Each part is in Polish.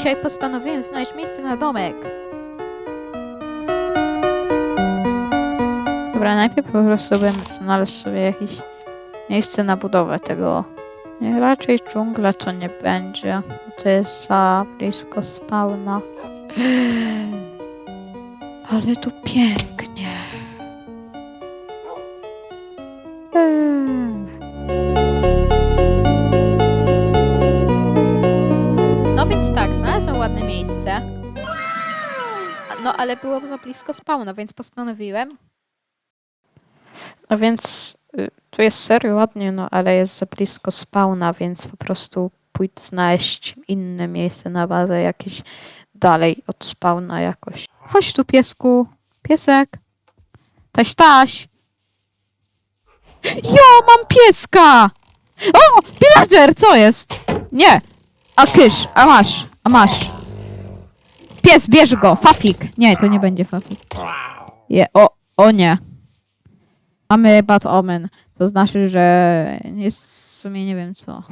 dzisiaj postanowiłem znaleźć miejsce na domek. Dobra, najpierw po prostu bym znalazł sobie jakieś miejsce na budowę tego. Nie, raczej dżungla to nie będzie. To jest za blisko spawna. Ale tu pięknie. No ale było za blisko spawna, więc postanowiłem. No więc y, tu jest serio ładnie, no ale jest za blisko spawna, więc po prostu pójdę znaleźć inne miejsce na bazę, jakieś dalej od spawna jakoś. Chodź tu piesku, piesek. Taś, taś. Jo, mam pieska! O, pillager, co jest? Nie, a kysz, a masz, a masz. Pies, bierz go, fafik. Nie, to nie będzie fafik. Je, o, o nie. Mamy bad omen. To znaczy, że jest w sumie nie wiem co.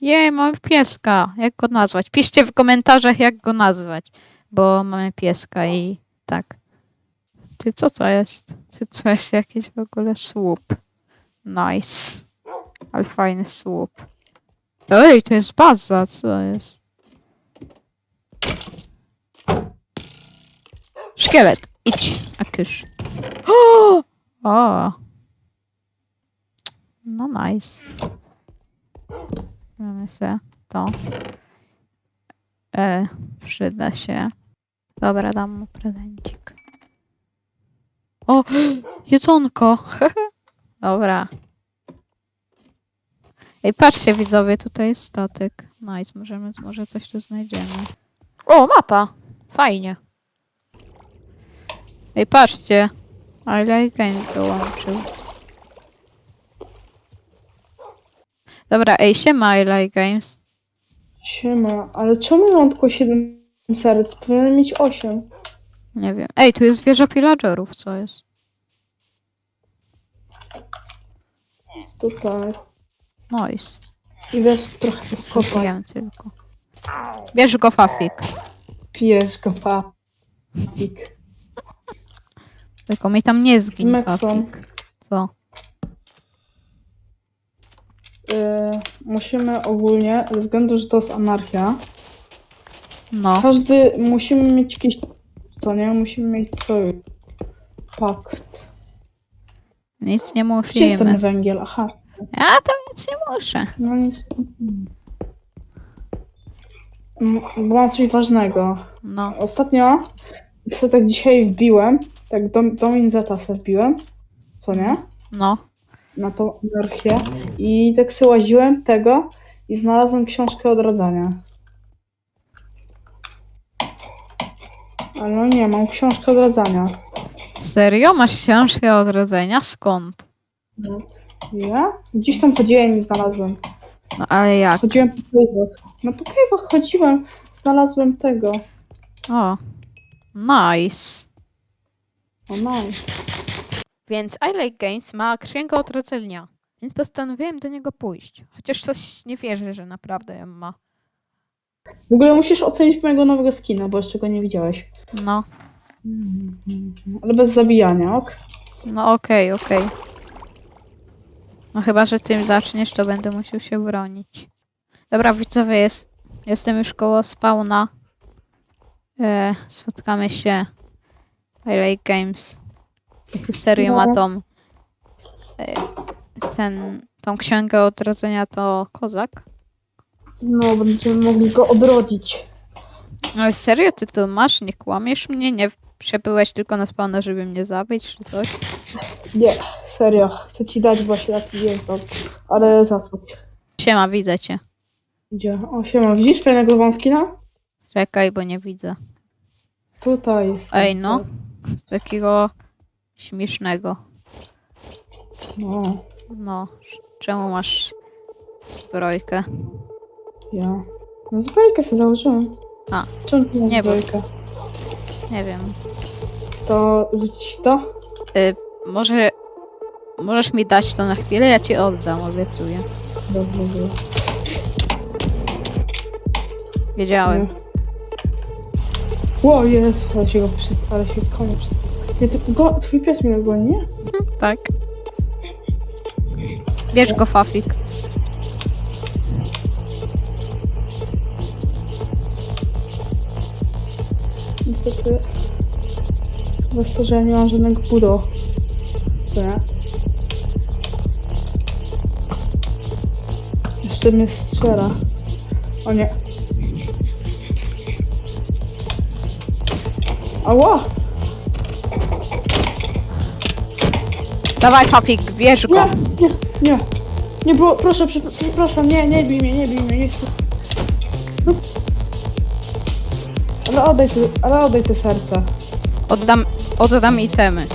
Jej, mamy pieska. Jak go nazwać? Piszcie w komentarzach, jak go nazwać. Bo mamy pieska i tak. Ty, co to jest? Ty, to jest jakiś w ogóle słup. Nice. Ale fajny słup. Ej, to jest baza, co jest? Szkielet, idź, Akysz. O! o! No nice. Mamy se to. E, przyda się. Dobra, dam mu prezencik. O! Jedzonko! Dobra. Ej, patrzcie widzowie, tutaj jest statek. Nice, możemy, może coś tu znajdziemy. O, mapa! Fajnie. Ej, patrzcie. I like games dołączył. Dobra, ej, siema I like games. Siema, ale czemu mam tylko 7 serc? Powinienem mieć 8. Nie wiem. Ej, tu jest wieża pillagerów, co jest? Tutaj. Nice. Idę trochę poskopać. Skopiłem tylko. Bierz go, Fafik. Pijesz go, papik. Tylko mi tam nie zginie. Fafik. Co? Y, musimy ogólnie, ze względu, że to jest anarchia, No. każdy, musimy mieć jakiś, co nie? Musimy mieć sojusz. Pakt. Nic nie Gdzie jest ten musimy. węgiel? Aha. Ja tam nic nie muszę. No nic. Mm, Bo mam coś ważnego. No. Ostatnio co tak dzisiaj wbiłem, tak do, do Minzeta se wbiłem, co nie? No. Na tą anarchię i tak sobie łaziłem tego i znalazłem książkę odradzania. Ale no nie, mam książkę odradzania. Serio? Masz książkę odrodzenia? Skąd? No. Ja? Gdzieś tam chodziłem i znalazłem. No ale jak? Chodziłem po cave'ach. No po chodziłem, znalazłem tego. O. Nice. O no. Więc I Like Games ma księgę odrodzenia. Więc postanowiłem do niego pójść. Chociaż coś nie wierzę, że naprawdę ją ma. W ogóle musisz ocenić mojego nowego skina, bo jeszcze go nie widziałeś. No. Ale bez zabijania, ok? No okej, okej. No chyba, że tym zaczniesz, to będę musiał się bronić. Dobra, widzowie, jest, jestem już koło spawna. E, spotkamy się. I like games. Jaki serio ma No. tą e, ten, tą księgę odrodzenia to kozak. No, będziemy mogli go odrodzić. Ale serio, ty to masz? Nie kłamiesz mnie? Nie przebyłeś tylko na spawna, żeby mnie zabić, czy coś? Nie, serio. Chcę ci dać właśnie taki język. Ale za co? Siema, widzę cię. Gdzie? O, siema. Widzisz fajnego wąskina? Czekaj, bo nie widzę. Tutaj jest. Ej, no. Takiego śmiesznego. No, No. Czemu masz zbrojkę? ja. No zbrojkę sobie założyłem. A. Czemu Nie, bo- zbrojkę? Nie wiem. To rzucić to? Y, może... Możesz mi dać to na chwilę? Ja ci oddam, obiecuję. Dobrze było. Wiedziałem. Ło, jest, ale się go ale się przez... Nie, ty, go, twój pies mnie goni, nie? Tak. Bierz go, Fafik. Niestety... Bez to, że ja nie mam żadnego budo. Co nie? Jeszcze mnie strzela. O nie. Ała! Dawaj, Fafik, bierz go. Nie, nie, nie. Nie było, proszę, przepra- przepraszam, nie, nie bij mnie, nie bij mnie, nie chcę. No. Ale oddaj, te, ale oddaj te serce. Oddam, oddam itemy.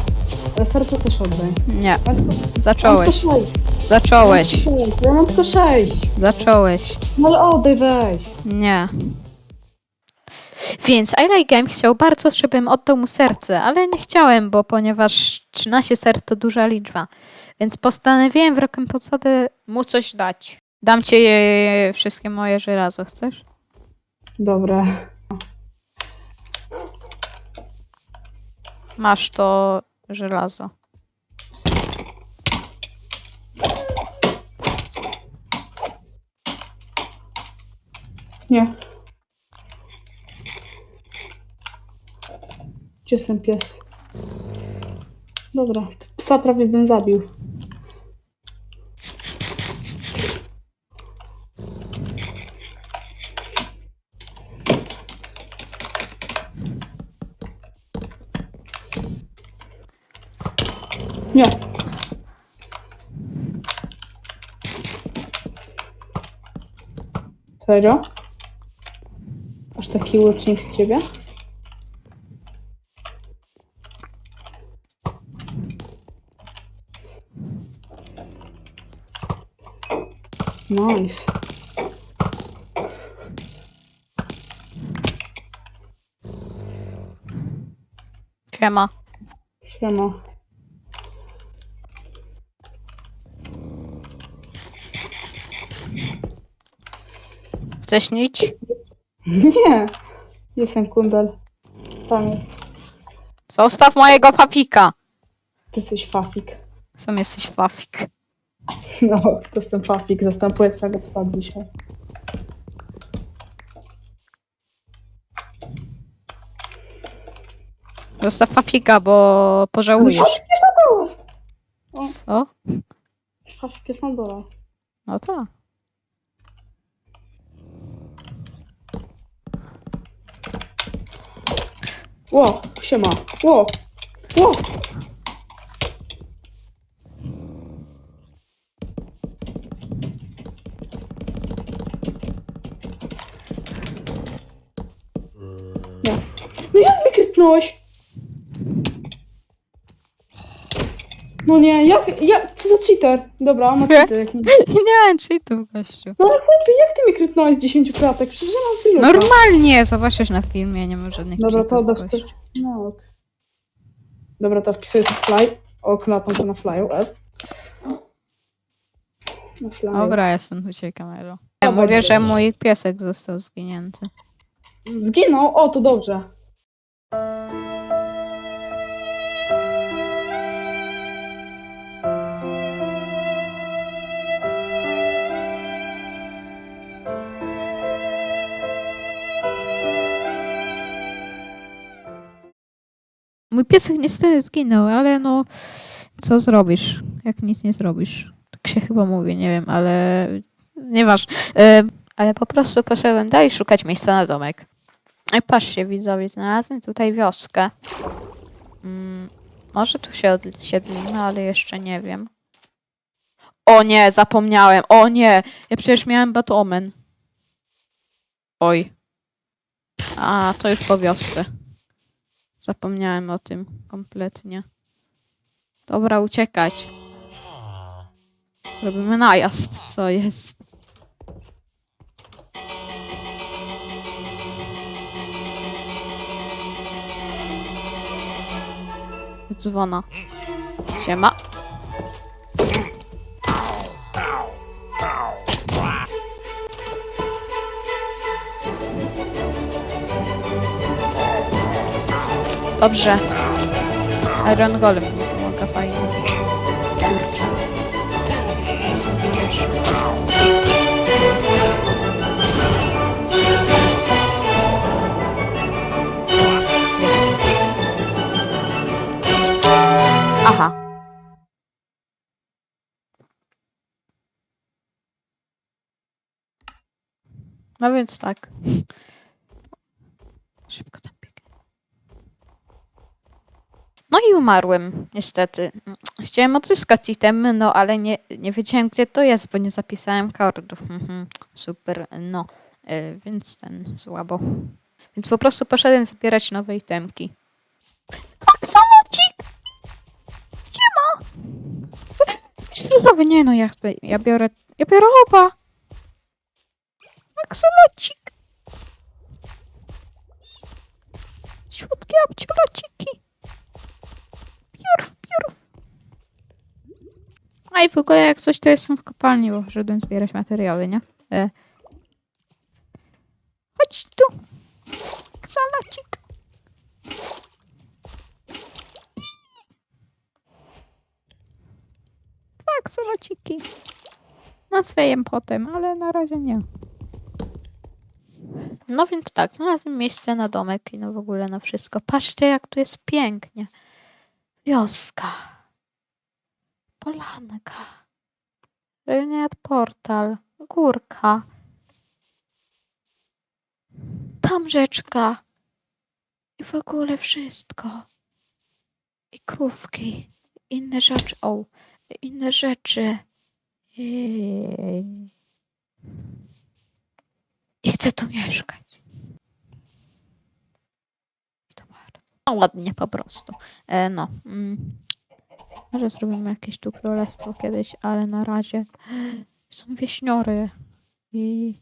Ale serce też oddaj. Nie, Ja tylko- zacząłeś. Ja mam tylko sześć. Zacząłeś. Ja mam tylko sześć. Zacząłeś. No ale oddaj, weź. Nie. Więc I Like Game chciał bardzo, żebym oddał mu serce, ale nie chciałem, bo ponieważ 13 serc to duża liczba. Więc postanowiłem w rekompensadę mu coś dać. Dam ci e, wszystkie moje żelazo, chcesz? Dobra. Masz to żelazo. Nie. Gdzie jest ten pies? Dobra, psa prawie bym zabił. Nie. Serio? Aż taki łycznik z ciebie? Nice. Siema. Siema. Chcesz nić? Nie! Jestem kundel. Tam jest. Zostaw mojego papika. Ty jesteś fafik. Sam jesteś Fafik. No, to jestem fafik. Zastępuję twojego psa dzisiaj. Zostaw papika, bo pożałujesz. Fafik jest na dole! Co? Fafik jest na dole. No to. Ło, siema. Ło, ło. Nie. No krytnąłeś? No nie, jak, jak, co za cheater? Dobra, ma cheater. Jak nie... Nie czy to gościu. No ale chłopie, jak ty mnie krytnąłeś z 10 kratek? Przecież ja mam filmika. Normalnie, zobaczysz na filmie, nie ma żadnych Dobra, to cheatów, oddasz gościu. coś. No, ok. Dobra, to wpisuję sobie fly. O, klatą to na flyu, S. Na flyu. Dobra, jestem u ciebie kamerą. Ja Dobra, mówię, że mój piesek został zginięty. Zginął? O, to dobrze. Mój piesek niestety zginął, ale no, co zrobisz, jak nic nie zrobisz? Tak się chyba mówi, nie wiem, ale nieważne. E, ale po prostu poszedłem dalej szukać miejsca na domek. I patrzcie, widzowie, znalazłem tutaj wioskę. Mm, może tu się osiedlimy, ale jeszcze nie wiem. O nie, zapomniałem. O nie, ja przecież miałem Batomen. Oj. A, to już po wiosce. Zapomniałem o tym kompletnie. Dobra, uciekać. Robimy najazd, co jest. Dzwona. Siema. Dobrze. Iron Golem mi pomaga fajnie. Aha. No więc tak. Szybko tam No i umarłem, niestety. Chciałem odzyskać itemy, no ale nie, nie wiedziałem gdzie to jest, bo nie zapisałem kordów. Mhm, Super, no. E, więc ten, słabo. Więc po prostu poszedłem zbierać nowe itemki. Aksolocik! Gdzie ma? Zdrowy, nie no, ja, ja biorę, ja biorę oba. Aksolocik. Słodkie abciolociki. A i w ogóle jak coś to jestem w kopalni, bo poszedłem zbierać materiały, nie? E. Chodź tu. Aksolocik. Dwa aksolociki. Nazwę potem, ale na razie nie. No więc tak, znalazłem miejsce na domek i no w ogóle na wszystko. Patrzcie, jak tu jest pięknie. Wioska. Polanka. Rylniat portal. Górka. Tam rzeczka. I w ogóle wszystko. I krówki. Inne rzeczy. O, inne rzeczy. I... I chcę tu mieszkać. To. No ładnie po prostu. E, no. Mm. Może zrobimy jakieś tu królestwo kiedyś, ale na razie są wieśniory. I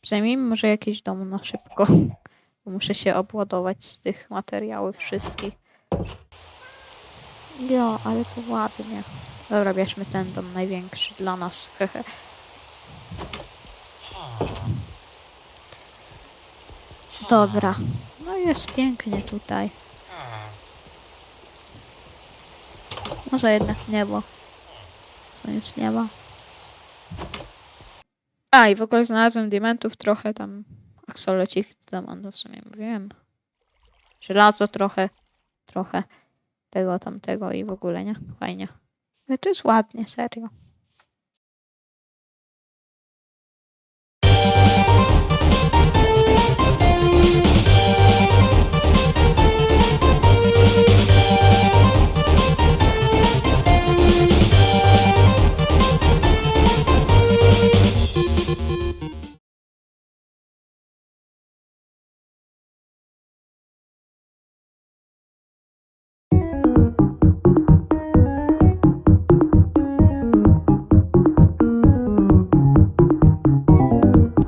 przynajmniej może jakiś dom na szybko. Muszę się obładować z tych materiałów wszystkich. Jo, ale to ładnie. Dobra, bierzmy ten dom największy dla nas. Dobra. No jest pięknie tutaj. Może jednak niebo. To jest nieba. A i w ogóle znalazłem diamentów trochę tam. Aksolocik tam, no w sumie mówiłem. Żelazo trochę. Trochę tego tamtego i w ogóle, nie? Fajnie. Ale to jest ładnie, serio.